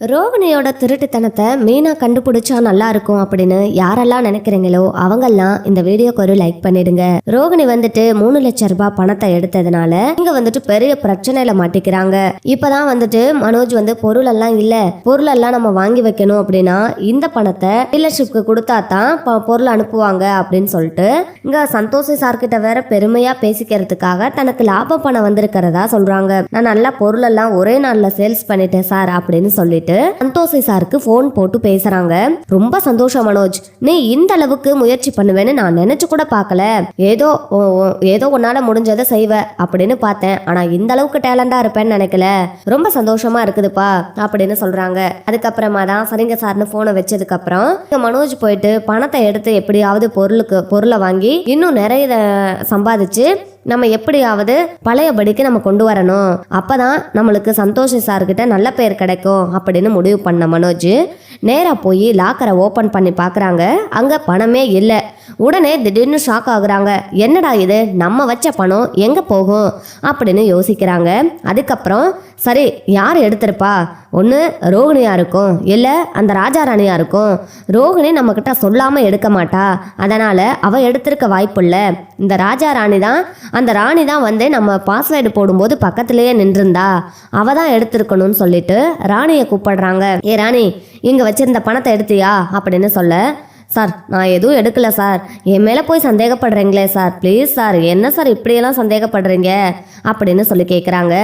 ரோகிணியோட திருட்டுத்தனத்தை மீனா கண்டுபிடிச்சா நல்லா இருக்கும் அப்படின்னு யாரெல்லாம் நினைக்கிறீங்களோ அவங்கெல்லாம் இந்த வீடியோக்கு ஒரு லைக் பண்ணிடுங்க. ரோகிணி வந்துட்டு மூணு லட்சம் ரூபாய் பணத்தை எடுத்ததுனால இங்க வந்துட்டு பெரிய பிரச்சனையில மாட்டிக்கிறாங்க. இப்பதான் வந்துட்டு மனோஜ் வந்து பொருள் எல்லாம் இல்ல பொருள் எல்லாம் நம்ம வாங்கி வைக்கணும் அப்படின்னா இந்த பணத்தை டீலர்ஷிப்க்கு கொடுத்தா தான் ப- பொருள் அனுப்புவாங்க அப்படின்னு சொல்லிட்டு இங்க சந்தோஷ் சார் கிட்ட வேற பெருமையா பேசிக்கிறதுக்காக தனக்கு லாப பணம் வந்திருக்கிறதா சொல்றாங்க. நான் நல்லா பொருள் எல்லாம் ஒரே நாள்ல சேல்ஸ் பண்ணிட்டேன் சார் அப்படின்னு சொல்லிட்டு சந்தோஷ் சாருக்கு ஃபோன் போட்டு பேசுறாங்க. ரொம்ப சந்தோஷம் மனோஜ். நீ இந்த அளவுக்கு முயற்சி பண்ணுவேன்னு நான் நினைச்சு கூட பார்க்கல. ஏதோ ஏதோ உன்னால முடிஞ்சதை செய்வ அப்படின்னு பார்த்தேன். ஆனா இந்த அளவுக்கு டேலண்டா இருப்பேன்னு நினைக்கல. ரொம்ப சந்தோஷமா இருக்குதுப்பா அப்படின்னு சொல்றாங்க. அதுக்கப்புறமா தான் சரிங்க சார்னு போனை வச்சதுக்கு அப்புறம் மனோஜ் போயிட்டு பணத்தை எடுத்து எப்படியாவது பொருளுக்கு பொருளை வாங்கி இன்னும் நிறைய சம்பாதிச்சு நம்ம எப்படியாவது பழையபடிக்கு நம்ம கொண்டு வரணும். அப்பதான் நம்மளுக்கு சந்தோஷ் சார்கிட்ட நல்ல பேர் கிடைக்கும் அப்படின்னு முடிவு பண்ண மனோஜ். நேராக போய் லாக்கரை ஓப்பன் பண்ணி பார்க்குறாங்க அங்கே பணமே இல்லை. உடனே திடீர்னு ஷாக் ஆகுறாங்க. என்னடா இது? நம்ம வச்ச பணம் எங்கே போகும்? அப்படின்னு யோசிக்கிறாங்க. அதுக்கப்புறம் சரி யார் எடுத்திருப்பா? ஒன்று ரோகிணியாக இருக்கும் இல்லை அந்த ராஜா ராணியாக இருக்கும் ரோகிணி நம்மக்கிட்ட சொல்லாமல் எடுக்க மாட்டா. அதனால் அவள் எடுத்திருக்க வாய்ப்பு இல்லை. இந்த ராஜா ராணி தான் அந்த ராணி தான் வந்து நம்ம பாஸ்வேர்டு போடும்போது பக்கத்துலேயே நின்றுருந்தா. அவள் தான் எடுத்திருக்கணும்னு சொல்லிட்டு ராணியை கூப்பிடுறாங்க. ஏ ராணி இங்கே வச்சுருந்த பணத்தை எடுத்தியா? அப்படின்னு சொல்ல சார் நான் எதுவும் எடுக்கல சார். என் மேலே போய் சந்தேகப்படுறீங்களே சார். ப்ளீஸ் சார் என்ன சார் இப்படியெல்லாம் சந்தேகப்படுறீங்க? அப்படின்னு சொல்லி கேட்குறாங்க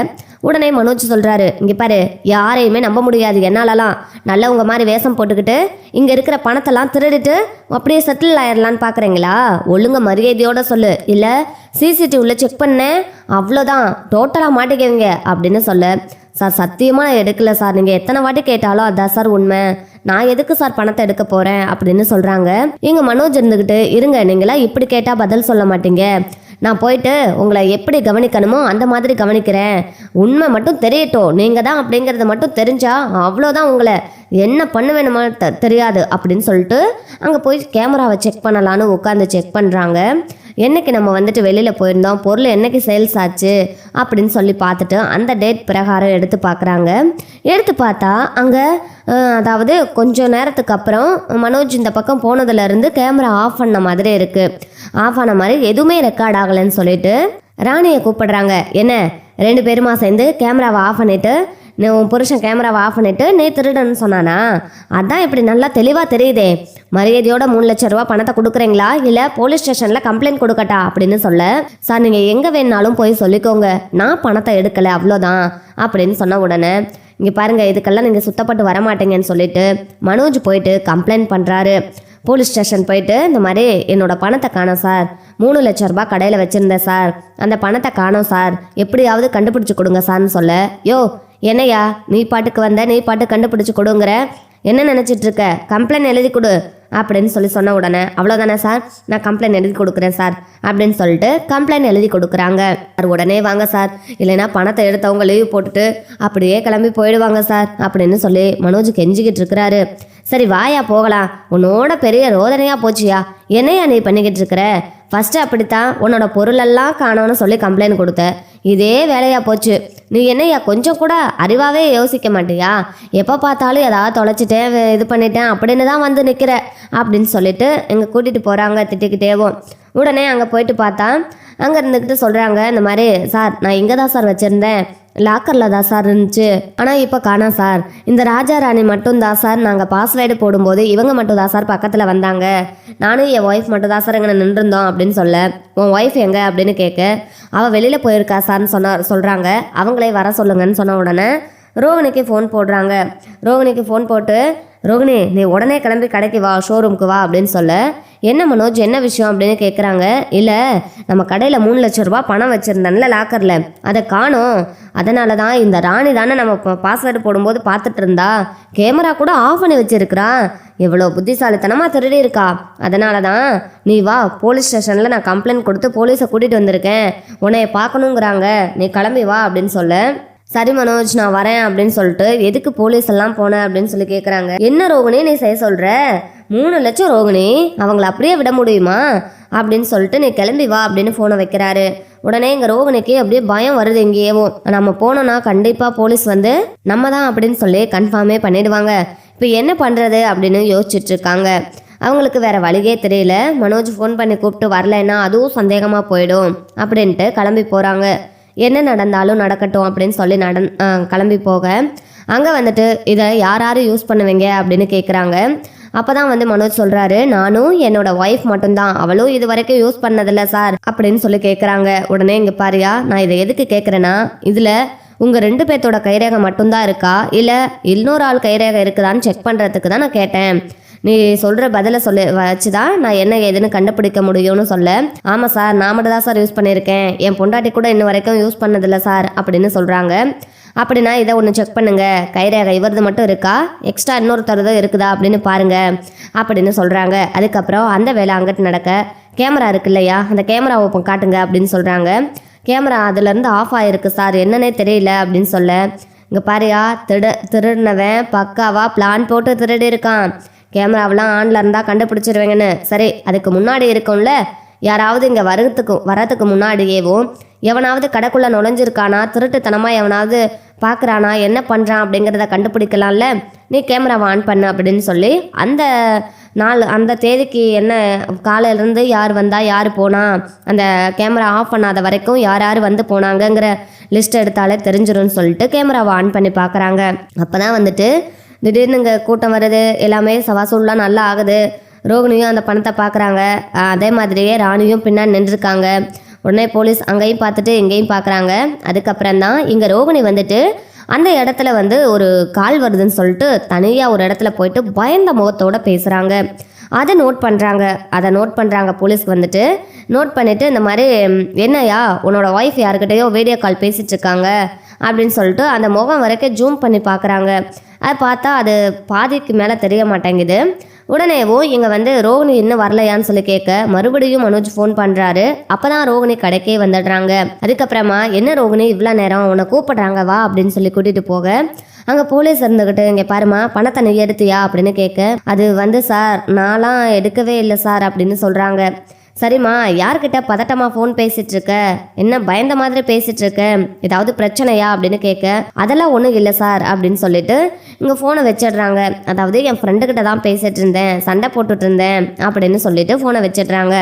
உடனே மனோஜ் சொல்கிறாரு இங்கே பாரு யாரையுமே நம்ப முடியாது. என்னாலலாம் நல்லவங்க மாதிரி வேஷம் போட்டுக்கிட்டு இங்கே இருக்கிற பணத்தெல்லாம் திருடிட்டு அப்படியே செட்டில் ஆயிடலான்னு பார்க்குறீங்களா ஒழுங்க மரியாதையோட சொல்லு. இல்லை சிசிடிவியில் செக் பண்ணேன் அவ்வளோதான். டோட்டலாக மாட்டிக்குவீங்க அப்படின்னு சொல்ல சார் சத்தியமாக நான் எடுக்கல சார். நீங்கள் எத்தனை வாட்டி கேட்டாலும் அதான் சார் உண்மை. நான் எதுக்கு சார் பணத்தை எடுக்க போகிறேன் அப்படின்னு சொல்கிறாங்க இங்கே மனோஜ் இருந்துக்கிட்டு இருங்க நீங்களாம் இப்படி கேட்டால் பதில் சொல்ல மாட்டீங்க. நான் போயிட்டு உங்களை எப்படி கவனிக்கணுமோ அந்த மாதிரி கவனிக்கிறேன். உண்மை மட்டும் தெரியட்டும். நீங்கள் தான் அப்படிங்கறத மட்டும் தெரிஞ்சா அவ்வளோதான் உங்களை. என்ன பண்ண வேணுமோ தெ- தெரியாது. அப்படின்னு சொல்லிட்டு அங்கே போய் கேமராவை செக் பண்ணலான்னு உட்காந்து செக் பண்ணுறாங்க என்னைக்கு நம்ம வந்துட்டு வெளியில் போயிருந்தோம் பொருள் என்னைக்கு சேல்ஸ் ஆச்சு அப்படின்னு சொல்லி பார்த்துட்டு அந்த டேட் பிரகாரம் எடுத்து பார்க்குறாங்க. எடுத்து பார்த்தா அங்கே அதாவது கொஞ்சம் நேரத்துக்கு அப்புறம் மனோஜ் இந்த பக்கம் போனதுலேருந்து கேமரா ஆஃப் பண்ண மாதிரி இருக்குது ஆஃப் ஆன மாதிரி எதுவுமே ரெக்கார்ட் ஆகலைன்னு சொல்லிட்டு ராணியை கூப்பிடுறாங்க. என்ன? ரெண்டு பேருமா சேர்ந்து கேமராவை ஆஃப் பண்ணிவிட்டு உன் புருஷன் கேமராவை ஆஃப் பண்ணிட்டு நீ திருடன்னு சொன்னானா? அதான் இப்படி நல்லா தெளிவாக தெரியுதே. மரியாதையோட மூணு லட்ச ரூபா பணத்தை கொடுக்குறீங்களா? இல்லை போலீஸ் ஸ்டேஷனில் கம்ப்ளைண்ட் கொடுக்கட்டா அப்படின்னு சொல்ல சார் நீங்கள் எங்கே வேணாலும் போய் சொல்லிக்கோங்க. நான் பணத்தை எடுக்கலை அவ்வளோதான் அப்படின்னு சொன்ன உடனே இங்கே பாருங்கள் இதுக்கெல்லாம் நீங்கள் சுத்தப்பட்டு வர மாட்டீங்கன்னு சொல்லிட்டு மனோஜ் போயிட்டு கம்ப்ளைண்ட் பண்ணுறாரு போலீஸ் ஸ்டேஷன் போயிட்டு இந்த மாதிரி என்னோட பணத்தை காணோம் சார் மூணு லட்ச ரூபாய் கடையில் வச்சுருந்தேன் சார் அந்த பணத்தை காணோம் சார் எப்படியாவது கண்டுபிடிச்சி கொடுங்க சார்னு சொல்ல யோ என்னையா நீ பாட்டுக்கு வந்த நீ பாட்டு கண்டுபிடிச்சு கொடுங்கிற? என்ன நினச்சிட்டு இருக்க கம்ப்ளைண்ட் எழுதி கொடு அப்படின்னு சொல்லி சொன்ன உடனே அவ்வளோதானே சார்? நான் கம்ப்ளைண்ட் எழுதி கொடுக்குறேன் சார் அப்படின்னு சொல்லிட்டு கம்ப்ளைண்ட் எழுதி கொடுக்குறாங்க. சார் உடனே வாங்க சார். இல்லைன்னா பணத்தை எடுத்தவங்க லீவ் போட்டுட்டு அப்படியே கிளம்பி போயிடுவாங்க சார் அப்படின்னு சொல்லி மனோஜ் கெஞ்சிக்கிட்டு இருக்கிறாரு. சரி வாயா போகலாம். உன்னோட பெரிய ரோதனையா போச்சியா? என்னையா நீ பண்ணிக்கிட்டு இருக்கிற ஃபர்ஸ்ட் அப்படித்தான் உன்னோட பொருளெல்லாம் காணோன்னு சொல்லி கம்ப்ளைண்ட் கொடுத்த. இதே வேலையா போச்சு. நீ என்னையா கொஞ்சம் கூட அறிவாவே யோசிக்க மாட்டியா? எப்போ பார்த்தாலும் ஏதாவது தொலைச்சிட்டேன் இது பண்ணிட்டேன் அப்படின்னு தான் வந்து நிற்கிற அப்படின்னு சொல்லிட்டு எங்க கூட்டிகிட்டு போகிறாங்க திட்டிக்கிட்டேவும். உடனே அங்கே போயிட்டு பார்த்தா அங்கே இருந்துக்கிட்டு சொல்கிறாங்க இந்த மாதிரி சார் நான் இங்கே தான் சார் வச்சுருந்தேன். லாக்கரில் தான் சார் இருந்துச்சு. ஆனால் இப்போ காணா சார் இந்த ராஜா ராணி மட்டும் தான் சார் நாங்கள் பாஸ்வேர்டு போடும்போது இவங்க மட்டும் தான் சார் பக்கத்தில் வந்தாங்க. நானும் என் ஒய்ஃப் மட்டும் தான் சார் இங்கே நின்றுருந்தோம் அப்படின்னு சொல்ல உன் ஒய்ஃப் எங்கே? அப்படின்னு கேட்க அவள் வெளியில் போயிருக்கா சார்னு சொன்ன சொல்கிறாங்க அவங்களே வர சொல்லுங்கன்னு சொன்ன உடனே ரோகிணிக்கு ஃபோன் போடுறாங்க. ரோகிணிக்கு ஃபோன் போட்டு ரோகிணி நீ உடனே கிளம்பி கடைக்கு வா ஷோரூமுக்கு வா அப்படின்னு சொல்ல. என்ன மனோஜ் என்ன விஷயம் அப்படின்னு கேட்குறாங்க இல்லை நம்ம கடையில் மூணு லட்ச ரூபா பணம் வச்சுருந்தேன்ல லாக்கரில் அதை காணோம். அதனால தான் இந்த ராணி தானே நம்ம பாஸ்வேர்டு போடும்போது பார்த்துட்டு இருந்தா. கேமரா கூட ஆஃப் பண்ணி வச்சிருக்கிறா. எவ்வளோ புத்திசாலித்தனமாக திருடி இருக்கா. அதனால தான் நீ வா போலீஸ் ஸ்டேஷனில் நான் கம்ப்ளைண்ட் கொடுத்து போலீஸை கூட்டிகிட்டு வந்திருக்கேன். உன்னைய பார்க்கணுங்கிறாங்க. நீ கிளம்பி வா அப்படின்னு சொல்ல. சரி மனோஜ் நான் வரேன் அப்படின்னு சொல்லிட்டு எதுக்கு போலீஸ் எல்லாம் போன அப்படின்னு சொல்லி கேட்குறாங்க என்ன ரோகிணி நீ செய்ய சொல்கிற மூணு லட்சம் ரோகிணி அவங்கள அப்படியே விட முடியுமா? அப்படின்னு சொல்லிட்டு நீ கிளம்பி வா அப்படின்னு ஃபோனை வைக்கிறாரு. உடனே இங்கே ரோகனுக்கு அப்படியே பயம் வருது எங்கேயோ நம்ம போனோம்னா கண்டிப்பாக போலீஸ் வந்து நம்ம தான் அப்படின்னு சொல்லி கன்ஃபார்மே பண்ணிடுவாங்க. இப்போ என்ன பண்ணுறது அப்படின்னு யோசிச்சுட்டு இருக்காங்க. அவங்களுக்கு வேற வழியே தெரியல. மனோஜ் ஃபோன் பண்ணி கூப்பிட்டு வரலைன்னா அதுவும் சந்தேகமாக போயிடும். அப்படின்ட்டு கிளம்பி போகிறாங்க என்ன நடந்தாலும் நடக்கட்டும் அப்படின்னு சொல்லி நடன் கிளம்பி போக. அங்கே வந்துட்டு இதை யார் யார் யூஸ் பண்ணுவீங்க அப்படின்னு கேட்குறாங்க அப்போ தான் வந்து மனோஜ் சொல்கிறாரு நானும் என்னோட ஒய்ஃப் மட்டும்தான். அவளும் இது வரைக்கும் யூஸ் பண்ணதில்ல சார் அப்படின்னு சொல்லி கேட்குறாங்க உடனே இங்கே பாரியா நான் இதை எதுக்கு கேட்குறேன்னா இதில் உங்கள் ரெண்டு பேர்த்தோட கைரேகை மட்டும்தான் இருக்கா? இல்லை இன்னொரு ஆள் கைரேகை இருக்குதான்னு செக் பண்ணுறதுக்கு தான் நான் கேட்டேன். நீ சொல்கிற பதிலை சொல்ல வச்சு தான் நான் என்ன ஏதுன்னு கண்டுபிடிக்க முடியும்னு சொல்ல. ஆமாம் சார் நான் மட்டும் தான் சார் யூஸ் பண்ணியிருக்கேன் என் பொண்டாட்டி கூட இன்ன வரைக்கும் யூஸ் பண்ணதில்ல சார் அப்படின்னு சொல்கிறாங்க அப்படின்னா இதை ஒன்று செக் பண்ணுங்க. கைரேகை இவரது மட்டும் இருக்கா? எக்ஸ்ட்ரா இன்னொருத்தரதோ இருக்குதா? அப்படின்னு பாருங்க. அப்படின்னு சொல்கிறாங்க அதுக்கப்புறம் அந்த வேலை அங்கிட்டு நடக்க. கேமரா இருக்கு இல்லையா? அந்த கேமரா ஓப்பன் காட்டுங்க அப்படின்னு சொல்கிறாங்க கேமரா அதுலேருந்து ஆஃப் ஆகிருக்கு சார். என்னன்னே தெரியல அப்படின்னு சொல்ல. இங்கே பாரியா திட திருடினவன் பக்காவாக பிளான் போட்டு திருடி இருக்கான் கேமராவெல்லாம் ஆன்ல இருந்தால் கண்டுபிடிச்சிருவேங்கன்னு. சரி அதுக்கு முன்னாடி இருக்கும்ல? யாராவது இங்கே வரதுக்கு வரதுக்கு முன்னாடியேவும் எவனாவது கடைக்குள்ளே நுழைஞ்சிருக்கானா திருட்டுத்தனமாக எவனாவது பார்க்குறானா என்ன பண்ணுறான் அப்படிங்கிறத கண்டுபிடிக்கலாம்ல? நீ கேமராவை ஆன் பண்ணு அப்படின்னு சொல்லி அந்த நாள் அந்த தேதிக்கு என்ன காலையிலேருந்து யார் வந்தா யார் போனா அந்த கேமரா ஆஃப் பண்ணாத வரைக்கும் யார் யார் வந்து போனாங்கங்கிற லிஸ்ட் எடுத்தாலே தெரிஞ்சிரும்னு சொல்லிட்டு கேமராவை ஆன் பண்ணி பார்க்குறாங்க அப்போ தான் வந்துட்டு திடீர்னு இங்கே கூட்டம் வருது எல்லாமே சவாசூல்லாம் நல்லா ஆகுது. ரோகிணியும் அந்த பணத்தை பார்க்குறாங்க அதே மாதிரியே ராணியும் பின்னாடி நின்றுருக்காங்க. உடனே போலீஸ் அங்கேயும் பார்த்துட்டு இங்கேயும் பார்க்குறாங்க அதுக்கப்புறம் தான் இங்கே ரோகிணி வந்துட்டு அந்த இடத்துல வந்து ஒரு கால் வருதுன்னு சொல்லிட்டு தனியாக ஒரு இடத்துல போயிட்டு பயந்த முகத்தோடு பேசுகிறாங்க அதை நோட் பண்ணுறாங்க அதை நோட் பண்ணுறாங்க போலீஸ்க்கு வந்துட்டு. நோட் பண்ணிவிட்டு இந்த மாதிரி என்னையா உன்னோட ஒய்ஃப் யாருக்கிட்டேயோ வீடியோ கால் பேசிகிட்டு இருக்காங்க. அப்படின்னு சொல்லிட்டு அந்த முகம் வரைக்கும் ஜூம் பண்ணி பார்க்குறாங்க. அது பார்த்தா அது பாதிக்கு மேலே தெரிய மாட்டேங்குது. உடனேவும் இங்கே வந்து ரோகிணி இன்னும் வரலையான்னு சொல்லி கேட்க மறுபடியும் மனோஜ் ஃபோன் பண்ணுறாரு அப்போ தான் ரோகிணி கடைக்கே வந்துடுறாங்க. அதுக்கப்புறமா என்ன ரோகிணி இவ்வளோ நேரம் உன்னை கூப்பிடுறாங்க வா அப்படின்னு சொல்லி கூட்டிகிட்டு போக. அங்கே போலீஸ் இருந்துக்கிட்டு இங்கே பாருமா பணத்தை நீ எடுத்தியா அப்படின்னு கேட்க அது வந்து சார் நான்லாம் எடுக்கவே இல்லை சார் அப்படின்னு சொல்கிறாங்க சரிம்மா யார்கிட்ட பதட்டமா ஃபோன் பேசிட்டு இருக்க என்ன பயந்த மாதிரி பேசிட்டு இருக்க ஏதாவது பிரச்சனையா அப்படின்னு கேட்க அதெல்லாம் ஒன்றும் இல்லை சார் அப்படின்னு சொல்லிட்டு இங்கே ஃபோனை வச்சிடுறாங்க. அதாவது என் ஃப்ரெண்டுக்கிட்ட தான் பேசிட்டு இருந்தேன் சண்டை போட்டுட்டு இருந்தேன் அப்படின்னு சொல்லிட்டு ஃபோனை வச்சிடுறாங்க.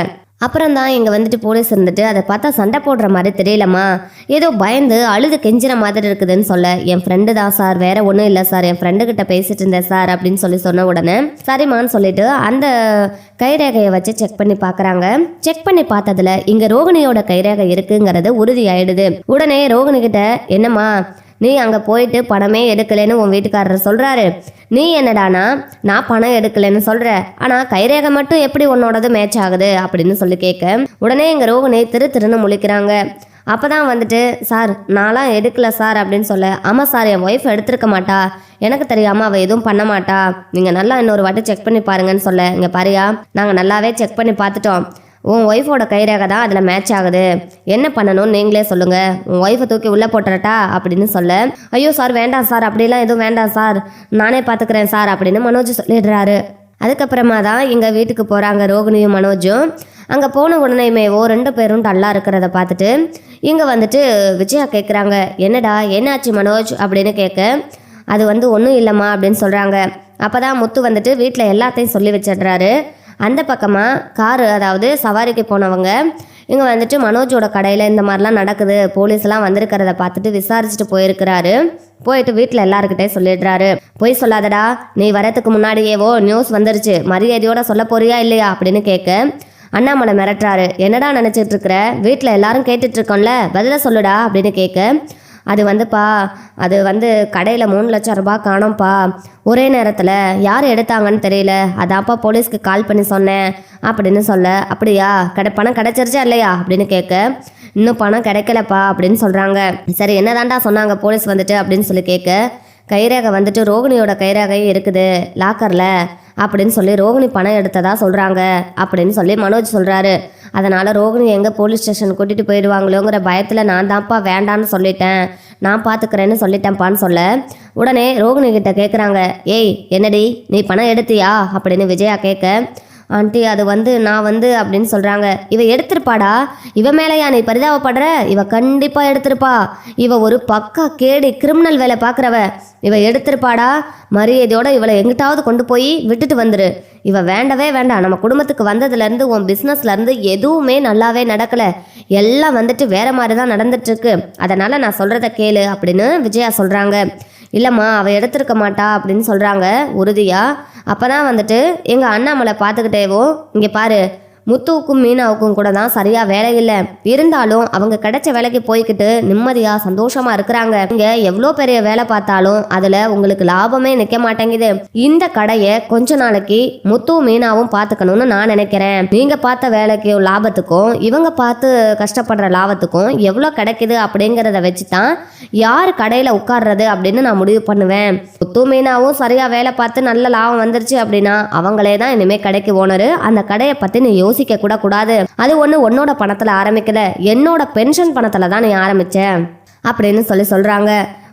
அப்புறம் தான் இங்கே வந்துட்டு போலீஸ் இருந்துட்டு அதை பார்த்தா சண்டை போடுற மாதிரி தெரியலம்மா. ஏதோ பயந்து அழுது கெஞ்சின மாதிரி இருக்குதுன்னு சொல்ல. என் ஃப்ரெண்டு தான் சார் வேற ஒன்றும் இல்லை சார் என் ஃப்ரெண்டு கிட்ட பேசிட்டு இருந்தேன் சார் அப்படின்னு சொல்லி சொன்ன உடனே சரிம்மான்னு சொல்லிட்டு அந்த கைரேகையை வச்சு செக் பண்ணி பார்க்குறாங்க. செக் பண்ணி பார்த்ததுல இங்கே ரோகிணியோட கைரேகை இருக்குங்கிறது உறுதி ஆயிடுது உடனே ரோகிணி கிட்ட என்னம்மா நீ அங்கே போயிட்டு பணமே எடுக்கலைன்னு உன் வீட்டுக்காரர் சொல்கிறாரு நீ என்னடானா நான் பணம் எடுக்கலைன்னு சொல்கிற ஆனால் கைரேகை மட்டும் எப்படி உன்னோடது மேட்ச் ஆகுது அப்படின்னு சொல்லி கேட்க உடனே எங்கள் ரோகிணி திரு திருன்னு முழிக்கிறாங்க. அப்போ தான் வந்துட்டு சார் நான்லாம் எடுக்கல சார் அப்படின்னு சொல்ல ஆமாம் சார் என் ஒய்ஃப் எடுத்திருக்க மாட்டா. எனக்கு தெரியாமல் அவள் எதுவும் பண்ண மாட்டா. நீங்கள் நல்லா இன்னொரு வாட்டி செக் பண்ணி பாருங்கன்னு சொல்ல இங்கே பாரியா நாங்கள் நல்லாவே செக் பண்ணி பார்த்துட்டோம். உன் ஒய்ஃபோட கைரேகை தான் அதில் மேட்ச் ஆகுது. என்ன பண்ணணும்னு நீங்களே சொல்லுங்கள் உன் ஒய்ஃபை தூக்கி உள்ளே போட்டுறட்டா அப்படின்னு சொல்ல. ஐயோ சார் வேண்டாம் சார் அப்படிலாம் எதுவும் வேண்டாம் சார் நானே பார்த்துக்கிறேன் சார் அப்படின்னு மனோஜ் சொல்லிடுறாரு. அதுக்கப்புறமா தான் எங்கள் வீட்டுக்கு போகிறாங்க ரோகிணியும் மனோஜும். அங்கே போன உடனேமேவோ ரெண்டு பேரும் டல்லாக இருக்கிறத பார்த்துட்டு இங்கே வந்துட்டு விஜயா கேட்குறாங்க என்னடா என்னாச்சு மனோஜ்? அப்படின்னு கேட்க அது வந்து ஒன்றும் இல்லைம்மா அப்படின்னு சொல்கிறாங்க அப்போ தான் முத்து வந்துட்டு வீட்டில் எல்லாத்தையும் சொல்லி வச்சிடுறாரு. அந்த பக்கமாக காரு அதாவது சவாரிக்கு போனவங்க இங்கே வந்துட்டு மனோஜோட கடையில் இந்த மாதிரிலாம் நடக்குது போலீஸ்லாம் வந்திருக்கிறத பார்த்துட்டு விசாரிச்சுட்டு போயிருக்கிறாரு. போயிட்டு வீட்டில் எல்லாருக்கிட்டே சொல்லிடுறாரு. போய் சொல்லாதடா நீ வரத்துக்கு முன்னாடியேவோ நியூஸ் வந்துருச்சு மரியாதையோட சொல்ல போறியா இல்லையா அப்படின்னு கேட்க அண்ணாமலை மிரட்டுறாரு. என்னடா நினச்சிட்டு இருக்கிற? வீட்டில் எல்லாரும் கேட்டுட்டு இருக்கோம்ல பதில சொல்லுடா அப்படின்னு கேட்க அது வந்துப்பா அது வந்து கடையில் மூணு லட்சம் ரூபாய் காணோம்ப்பா. ஒரே நேரத்தில் யார் எடுத்தாங்கன்னு தெரியல. அதான்ப்பா போலீஸ்க்கு கால் பண்ணி சொன்னேன். அப்படின்னு சொல்ல அப்படியா? கடை பணம் கிடைச்சிருச்சா இல்லையா? அப்படின்னு கேட்க இன்னும் பணம் கிடைக்கலப்பா அப்படின்னு சொல்கிறாங்க சரி என்னதான்டா சொன்னாங்க போலீஸ் வந்துட்டு? அப்படின்னு சொல்லி கேட்க கைரேகை வந்துட்டு ரோகிணியோட கைரேகையும் இருக்குது லாக்கரில் அப்படின்னு சொல்லி ரோகிணி பணம் எடுத்ததா சொல்கிறாங்க அப்படின்னு சொல்லி மனோஜ் சொல்கிறாரு அதனால் ரோகிணி எங்கே போலீஸ் ஸ்டேஷன் கூட்டிகிட்டு போயிடுவாங்களோங்கிற பயத்தில் நான் தான்ப்பா வேண்டான்னு சொல்லிட்டேன். நான் பார்த்துக்கிறேன்னு சொல்லிட்டேன்ப்பான்னு சொல்ல. உடனே ரோகிணி கிட்ட கேட்குறாங்க ஏய் என்னடி நீ பணம் எடுத்தியா? அப்படின்னு விஜயா கேட்க ஆண்டி அது வந்து நான் வந்து அப்படின்னு சொல்கிறாங்க இவ எடுத்திருப்பாடா? இவ மேலேயா நீ பரிதாபப்படுற? இவ கண்டிப்பாக எடுத்திருப்பா. இவ ஒரு பக்கா கேடி கிரிமினல் வேலை பார்க்குறவ. இவ எடுத்திருப்பாடா? மரியாதையோட இவளை எங்கிட்டாவது கொண்டு போய் விட்டுட்டு வந்துரு. இவ வேண்டவே வேண்டாம். நம்ம குடும்பத்துக்கு வந்ததுலேருந்து உன் பிஸ்னஸ்லேருந்து எதுவுமே நல்லாவே நடக்கலை. எல்லாம் வந்துட்டு வேற மாதிரி தான் நடந்துட்டுருக்கு அதனால் நான் சொல்கிறத கேளு அப்படின்னு விஜயா சொல்கிறாங்க இல்லைம்மா அவள் எடுத்திருக்க மாட்டா அப்படின்னு சொல்கிறாங்க உறுதியாக அப்போ தான் வந்துட்டு எங்கள் அண்ணாமலை பார்த்துக்கிட்டேவோ இங்கே பாரு முத்துவுக்கும் மீனாவுக்கும் கூட தான் சரியா வேலை இல்லை. இருந்தாலும் அவங்க கிடைச்ச வேலைக்கு போய்கிட்டு நிம்மதியா சந்தோஷமா இருக்கிறாங்க. இங்க எவ்வளோ பெரிய வேலை பார்த்தாலும் அதுல உங்களுக்கு லாபமே நிக்க மாட்டேங்குது. இந்த கடையை கொஞ்ச நாளைக்கு முத்துவும் மீனாவும் பாத்துக்கணும்னு நான் நினைக்கிறேன். நீங்க பார்த்த வேலைக்கும் லாபத்துக்கும் இவங்க பார்த்து கஷ்டப்படுற லாபத்துக்கும் எவ்வளோ கிடைக்குது அப்படிங்கிறத வச்சு தான் யார் கடையில் உட்கார்றது அப்படின்னு நான் முடிவு பண்ணுவேன். முத்து மீனாவும் சரியா வேலை பார்த்து நல்ல லாபம் வந்துருச்சு அப்படின்னா அவங்களே தான் இனிமேல் கடைக்கு ஓனரு. அந்த கடையை பற்றி நீ யோசிக்க கூட கூடாது. அது ஒன்று உன்னோட பணத்தில் ஆரம்பிக்கல. என்னோட பென்ஷன் பணத்தில் தான் நீ ஆரம்பித்தேன் அப்படின்னு சொல்லி சொல்கிறாங்க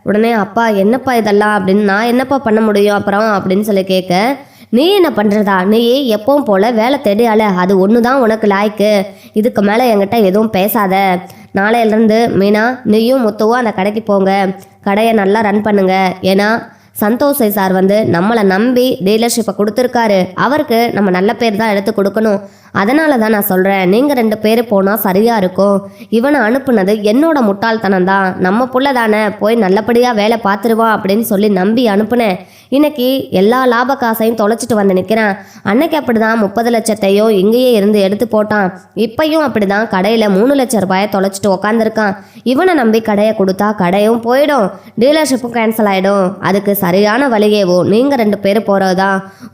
உடனே அப்பா என்னப்பா இதெல்லாம்? அப்படின்னு நான் என்னப்பா பண்ண முடியும் அப்புறம்? அப்படின்னு சொல்லி கேட்க நீ என்ன பண்ணுறதா நீ எப்பவும் போல வேலை தேடியால அது ஒன்று தான் உனக்கு லாய்க்கு. இதுக்கு மேலே என்கிட்ட எதுவும் பேசாத. நாளையிலேருந்து மீனா நீயும் முத்துவும் அந்த கடைக்கு போங்க. கடையை நல்லா ரன் பண்ணுங்க. ஏன்னா சந்தோஷை சார் வந்து நம்மளை நம்பி டீலர்ஷிப்பை கொடுத்துருக்காரு. அவருக்கு நம்ம நல்ல பேர் தான் எடுத்து கொடுக்கணும். அதனால தான் நான் சொல்கிறேன் நீங்கள் ரெண்டு பேர் போனால் சரியாக இருக்கும். இவனை அனுப்புனது என்னோட முட்டாள்தனம் தான் நம்ம புள்ள தானே. போய் நல்லபடியாக வேலை பார்த்துருவான் அப்படின்னு சொல்லி நம்பி அனுப்புனேன். இன்னைக்கு எல்லா லாப காசையும் தொலைச்சிட்டு வந்து நிற்கிறேன். அன்னைக்கு அப்படிதான் முப்பது லட்சத்தையும் இங்கேயே இருந்து எடுத்து போட்டான். இப்பையும் அப்படிதான் கடையில் மூணு லட்ச ரூபாயை தொலைச்சிட்டு உக்காந்துருக்கான். இவனை நம்பி கடையை கொடுத்தா கடையும் போயிடும். டீலர்ஷிப்பும் கேன்சல் ஆகிடும் அதுக்கு சரியான வழியேவோ நீங்கள் ரெண்டு பேரும் போகிறதா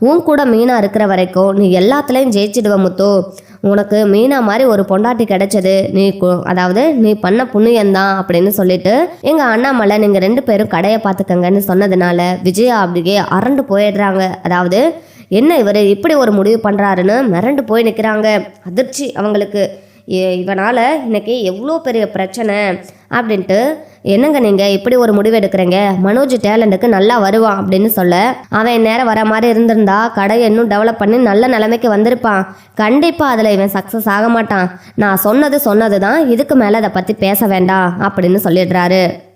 உன் கூட மீனா இருக்கிற வரைக்கும் நீ எல்லாத்துலேயும் ஜெயிச்சிடுவ முத்து. உனக்கு மீனா மாதிரி ஒரு பொண்டாட்டி கிடைச்சது நீ கு- அதாவது நீ பண்ண புண்ணியந்தான் அப்படின்னு சொல்லிட்டு எங்க அண்ணாமலை நீங்க ரெண்டு பேரும் கடையை பார்த்துக்கங்கன்னு சொன்னதுனால விஜயா அப்படியே அரண்டு போயிடுறாங்க. அதாவது என்ன இவர் இப்படி ஒரு முடிவு பண்ணுறாருன்னு மிரண்டு போய் நிற்கிறாங்க அதிர்ச்சி அவங்களுக்கு. இவனால் இன்றைக்கி எவ்வளோ பெரிய பிரச்சனை அப்படின்ட்டு என்னங்க நீங்கள் இப்படி ஒரு முடிவு எடுக்கிறீங்க? மனோஜ் டேலண்ட்டுக்கு நல்லா வருவான் அப்படின்னு சொல்ல அவன் நேரம் வர மாதிரி இருந்திருந்தா கடையை இன்னும் டெவலப் பண்ணி நல்ல நிலைமைக்கு வந்திருப்பான். கண்டிப்பாக அதில் இவன் சக்ஸஸ் ஆக மாட்டான். நான் சொன்னது சொன்னது தான் இதுக்கு மேலே அதை பற்றி பேச வேண்டாம் அப்படின்னு சொல்லிடுறாரு.